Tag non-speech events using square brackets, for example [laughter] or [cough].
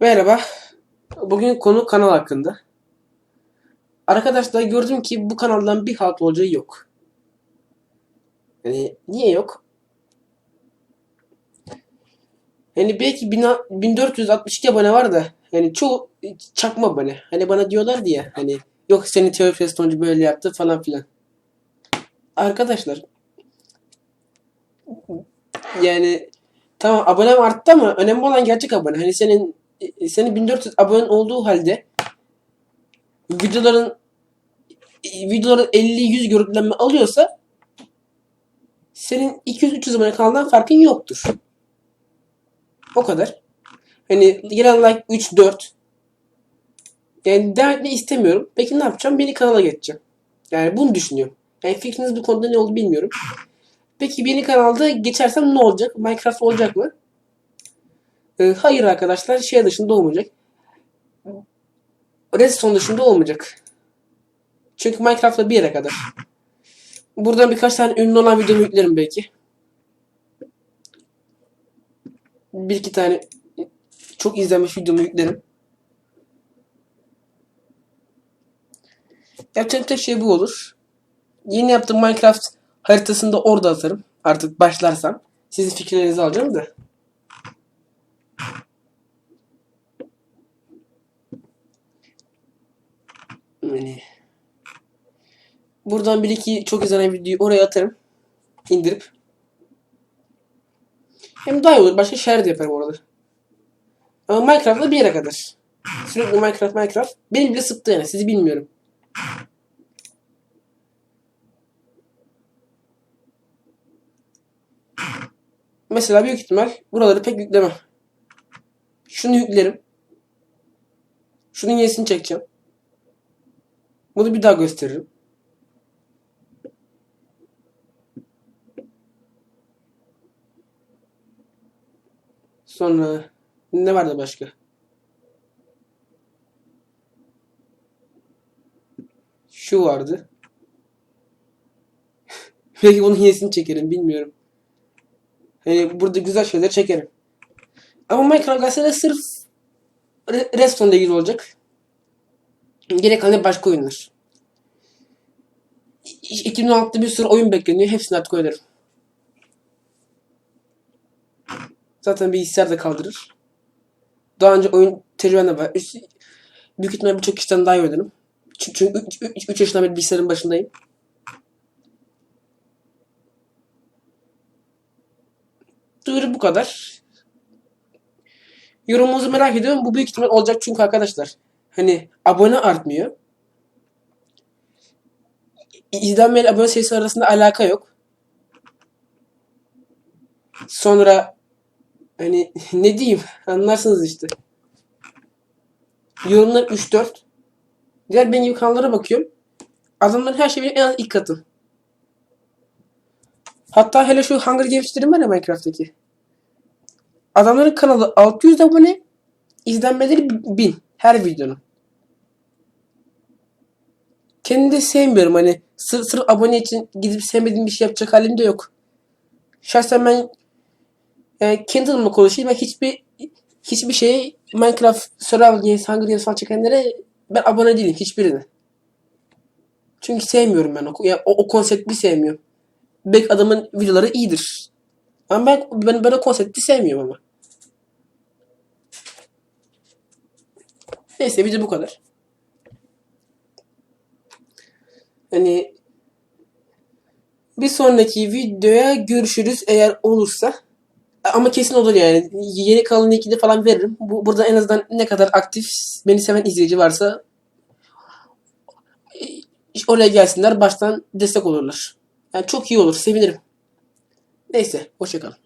Merhaba. Bugün konu kanal hakkında. Arkadaşlar gördüm ki bu kanaldan bir halt olacağı yok. Yani niye yok? Yani belki 1000 1462 abone var da yani çoğu çakma abone. Hani bana diyorlar diye hani yok senin teori festoncu böyle yaptı falan filan. Arkadaşlar yani tamam abonem arttı ama önemli olan gerçek abone. Hani senin senin 1400 abone olduğu halde videoların e, videoların 50-100 görüntülenme alıyorsa senin 200-300 abone kanaldan farkın yoktur. O kadar. Hani gelen like 3-4 yani devam etmeyi istemiyorum. Peki ne yapacağım? Beni kanala geçeceğim. Yani bunu düşünüyorum. Yani fikriniz bu konuda ne oldu bilmiyorum. Peki beni kanalda geçersem ne olacak? Minecraft olacak mı? Ee, hayır arkadaşlar şey dışında olmayacak. Redstone dışında olmayacak. Çünkü Minecraft'ta bir yere kadar. Buradan birkaç tane ünlü olan videomu yüklerim belki. Bir iki tane çok izlenmiş videomu yüklerim. Yapacağım tek şey bu olur. Yeni yaptığım Minecraft haritasını da orada atarım. Artık başlarsam. Sizin fikirlerinizi alacağım da. Yani buradan bir iki çok izlenen videoyu oraya atarım. indirip. Hem daha iyi olur. Başka şeyler de yaparım orada. Ama Minecraft'da bir yere kadar. Sürekli Minecraft Minecraft. Beni bile sıktı yani. Sizi bilmiyorum. Mesela büyük ihtimal buraları pek yüklemem. Şunu yüklerim. Şunun yenisini çekeceğim. Bunu bir daha gösteririm. Sonra ne vardı başka? Şu vardı. [laughs] Belki bunun yenisini çekerim bilmiyorum. Hani burada güzel şeyler çekerim. Ama Minecraft gazetede sırf Re- Redstone'da ilgili olacak. Geri kalan başka oyunlar. İ- 2016'da bir sürü oyun bekleniyor. Hepsini artık oynarım. Zaten bilgisayar da kaldırır. Daha önce oyun tecrübem var. Üst- Büyük ihtimalle birçok kişiden daha iyi oynarım. Çü- Çünkü 3 yaşından beri bilgisayarın başındayım. Duyuru bu kadar. Yorumunuzu merak ediyorum. Bu büyük ihtimal olacak çünkü arkadaşlar. Hani abone artmıyor. İzlenme ile abone sayısı arasında alaka yok. Sonra hani [laughs] ne diyeyim anlarsınız işte. Yorumlar 3-4. Diğer benim gibi kanallara bakıyorum. Adamların her şeyi en az ilk katım. Hatta hele şu Hunger Games'lerim var ya Minecraft'taki. Adamların kanalı 600 abone, izlenmeleri 1000 her videonun. Kendimi de sevmiyorum hani sırf, sırf abone için gidip sevmediğim bir şey yapacak halim de yok. Şahsen ben kendi adıma konuşayım ve hiçbir hiçbir şeye Minecraft, Survival Games, Hunger Games falan çekenlere ben abone değilim hiçbirine. Çünkü sevmiyorum ben o, yani o, o konsepti sevmiyorum. Belki adamın videoları iyidir. Ama ben, ben, ben o konsepti sevmiyorum ama. Neyse video bu kadar. Hani bir sonraki videoya görüşürüz eğer olursa. Ama kesin olur yani. Yeni kanalın linkini falan veririm. Bu, burada en azından ne kadar aktif beni seven izleyici varsa e, oraya gelsinler baştan destek olurlar. Yani çok iyi olur. Sevinirim. Neyse. Hoşçakalın.